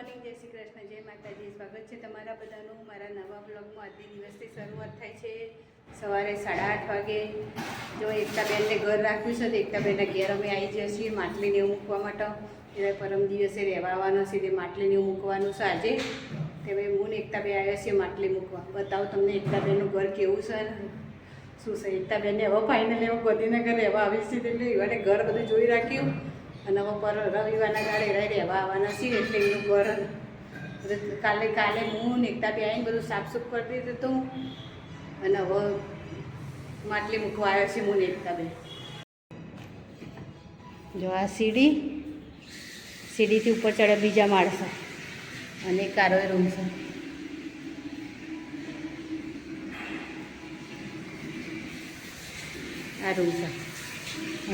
Morning જય શ્રી કૃષ્ણ, જય માતાજી, સ્વાગત છે તમારા બધાનું મારા નવા બ્લોગમાં. આજની દિવસથી શરૂઆત થાય છે સવારે સાડા આઠ વાગે. જો એકતાબેનને ઘર રાખ્યું છે તો એકતાબેનના ઘેર અમે આવી જઈએ છીએ માટલીને મૂકવા માટે. એટલે પરમ દિવસે રહેવા આવવાના છે તે માટલીને એવું મૂકવાનું છે આજે. તે ભાઈ હું ને એકતાબેન આવ્યા છીએ માટલી મૂકવા. બતાવો તમને એકતાબેનનું ઘર કેવું છે શું છે? એકતાબેનને હવે ફાઇનલ એવો ગાંધીનગર રહેવા આવી છે એટલે એવાને ઘર બધું જોઈ રાખ્યું. અને હવે પર રવિવારના ગાળે રહી રહેવા આવવાના છીએ એટલે એનું ઘર કાલે કાલે હું ને એકતાબેન આવીને બધું સાફસૂફ કરી દીધું હતું અને હવે માટલી મૂકવા છે હું ને એકતાબેન જો આ સીડી, સીડીથી ઉપર ચડે બીજા માળસો અને કારો રૂમ છે. આ રૂમ છે.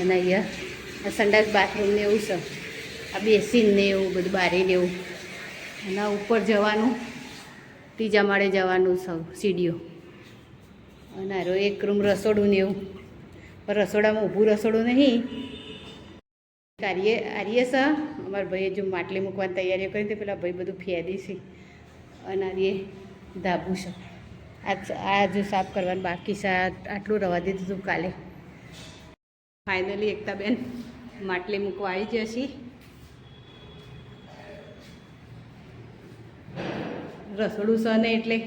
અને અહીંયા સંડાસ બાથરૂમ ને એવું છે. આ બેસીન ને એવું, બધું બારીને એવું. એના ઉપર જવાનું, ત્રીજા માળે જવાનું છે, સીડીઓ. અને આરો એક રૂમ રસોડું ને એવું. પણ રસોડામાં ઊભું રસોડું નહીં. આર્ય આર્ય છે. અમારા ભાઈએ જો માટલી મૂકવાની તૈયારીઓ કરી હતી, પેલા ભાઈ બધું ફેદી છે. અને આર્ય ધાબું છે. આ આ જો સાફ કરવાનું બાકી છે. આટલું રવા દીધું હતું કાલે. ફાઇનલી એકતાબેન માટલી મૂકવા આવી જશે રસોડું સને એટલે.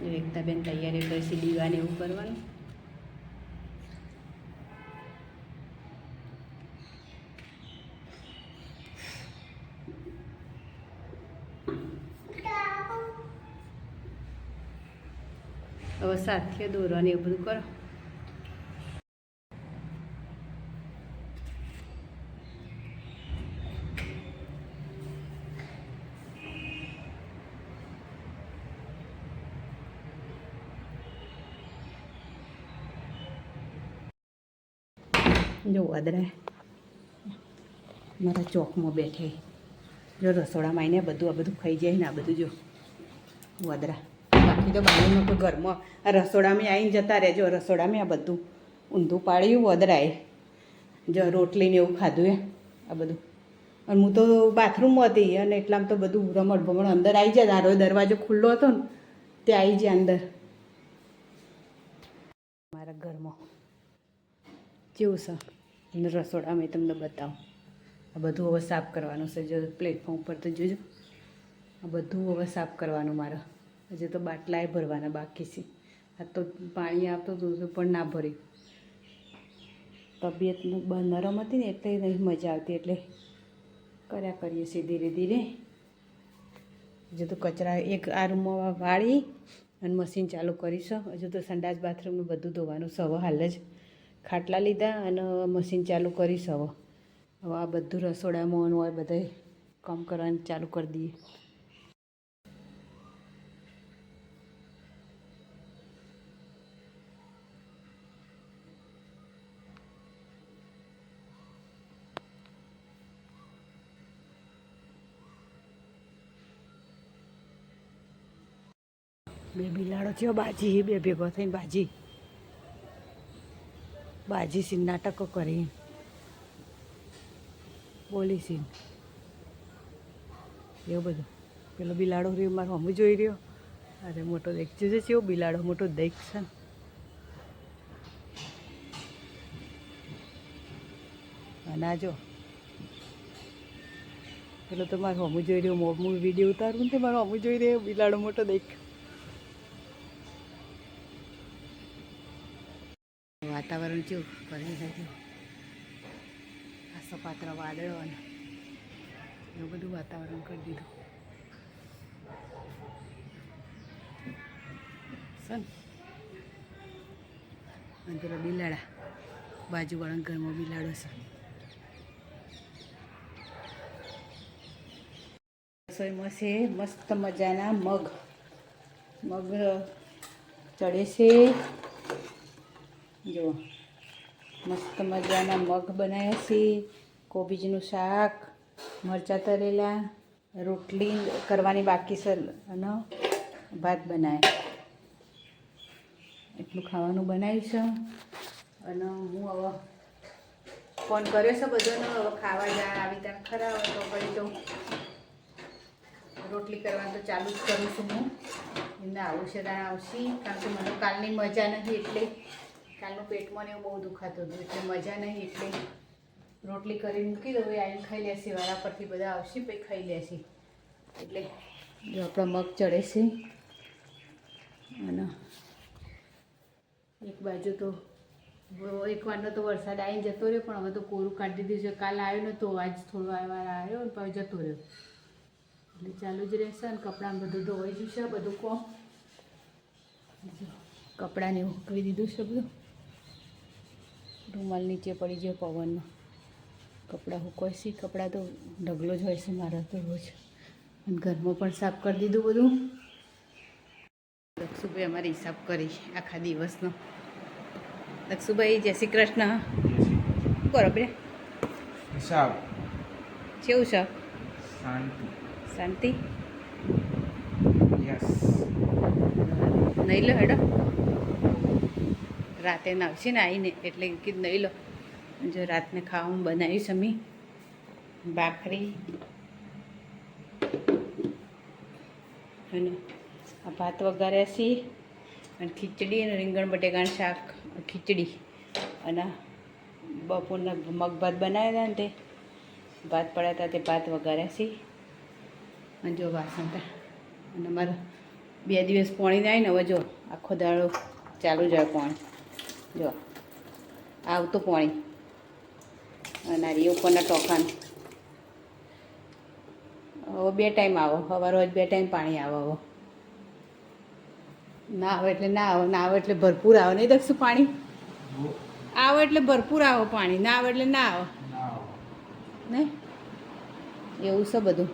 એકતાબેન તૈયારી કરશે દીવાને એવું કરવાનું. હવે સાથે દોરવાની એવું બધું કરો. જો અદરા, મારા ચોકમાં બેઠે. જો રસોડામાં આવીને બધું, આ બધું ખાઈ જાય ને આ બધું જો. વદરા બાકી તો બાજુમાં કોઈ ઘરમાં રસોડામાં આવીને જતા રહેજો. રસોડામાં આ બધું ઊંધું પાડ્યું વદરાએ જો રોટલીને એવું ખાધું એ આ બધું. અને હું તો બાથરૂમમાં હતી અને એટલામાં તો બધું રમણ ભમણ અંદર આવી જાય. તારો દરવાજો ખુલ્લો હતો ને તે આવી જાય અંદર. મારા ઘરમાં. કેવું છે? અને રસોડામાં તમને બતાવું. આ બધું હવે સાફ કરવાનું છે. જો પ્લેટફોર્મ ઉપર તો જોજો. આ બધું હવે સાફ કરવાનું મારે. હજી તો બાટલાએ ભરવાના બાકી છે. આ તો પાણી આવતું હતું પણ ના ભર્યું. તબિયત નરમ હતી ને એટલે નહીં મજા આવતી, એટલે કર્યા કરીએ છીએ ધીરે ધીરે. હજુ તો કચરા એક આ રૂમમાં વાળી અને મશીન ચાલુ કરીશું. હજુ તો સંડાસ બાથરૂમનું બધું ધોવાનું સવો હાલ જ. ખાટલા લીધા અને મશીન ચાલુ કરીશ હવે હવે આ બધું રસોડામાં હોય બધે કામ કરવાનું ચાલુ કરી દઈએ. બે બિલાડો છે બાજી, બે ભેગો થઈને બાજી. બાજી સીન નાટકો કરી. બોલી સીન. એવું બધું. પેલો બિલાડો રહ્યો, મારો હમ જોઈ રહ્યો. અરે મોટો દેખજો છે એવો બિલાડો મોટો દેખ છે. અને આ જો. પેલો તો મારો હમું જોઈ રહ્યો હું વીડિયો ઉતારું ને તે મારો હમું જોઈ રહ્યો, બિલાડો મોટો દેખ. વાતાવરણ જો કરી રહ્યું આ વાદળો અને એવું બધું વાતાવરણ કરી દીધું. સન. અને પેલા બિલાડા. બાજુવાળા ઘરમાં બિલાડો છે. રસોઈમાં છે, મસ્ત મજાના મગ. મગ ચડે છે. જો, મસ્ત મજાના મગ બનાવ્યા છે, કોબીજનું શાક, મરચાં તરેલા, રોટલી કરવાની બાકી છે અને ભાત બનાવે એટલું ખાવાનું બનાવીશ અને હું હવે ફોન કર્યો છે બધોનો, હવે ખાવા જા, આવી ત્યાં ખરા હોય તો પછી તો રોટલી કરવાનું તો ચાલુ જ કરું છું હું. એમને છે ત્યાં આવશે, કારણ કે મને કાલની મજા નથી એટલે કાલનું પેટમાં એવું બહુ દુખાતું હતું, એટલે મજા નહીં, એટલે રોટલી કરીને મૂકી દઉં, એ આવીને ખાઈ લેશે વાળા પરથી બધા આવશે, પછી ખાઈ લેશે. એટલે જો આપણા મગ ચડે છે. અને એક બાજુ તો એક વારનો તો વરસાદ આવીને જતો રહ્યો, પણ હવે તો કોરું કાઢી દીધું છે. કાલ આવ્યો નહોતો આજ થોડો વાર આવ્યો ને પછી જતો રહ્યો. એટલે ચાલુ જ રહેશે અને કપડાં બધું ધોવાઈ જશે, બધું જો કપડાને કરી દીધું છે બધું. રૂમાલ નીચે પડી જાય પવનમાં. કપડાં હુકવાય છે કપડાં તો ઢગલો જ હોય છે મારા તો રોજ. અને ઘરમાં પણ સાફ કરી દીધું બધું. દક્ષુભાઈ અમારી હિસાબ કરી આખા દિવસનો. દક્ષુભાઈ જય શ્રી કૃષ્ણ. શું કરો બે હિસાબ. કેવું છે? શાંતિ. શાંતિ? યસ. નહીં લો હેડો. રાતે નાવશે ને આવીને એટલે કીધું નહીં લો. જો રાતને ખાવાનું બનાવ્યું છે અમે ભાખરી. અને આ ભાત વઘાર્યા છીએ અને ખીચડી અને રીંગણ બટેકાનું શાક, ખીચડી. અને બપોરના મગ ભાત બનાવ્યા હતા તે. ભાત પડ્યા હતા, તે ભાત વઘાર્યા છીએ અને જો વાસણ હતા અને મારા બે દિવસ પાણી જાય ને હવે જો આખો દાડો ચાલુ જાય પાણી. જો આવતું પાણી. અને એ ઉપરના ટોકાન હવે બે ટાઈમ આવો હવે રોજ બે ટાઈમ પાણી આવે હવે ના આવે એટલે ના આવે ના આવે એટલે ભરપૂર આવે. નહીં દક્ષું પાણી? આવે એટલે ભરપૂર આવો પાણી ના આવે એટલે ના આવે. ના ને એવું છે બધું.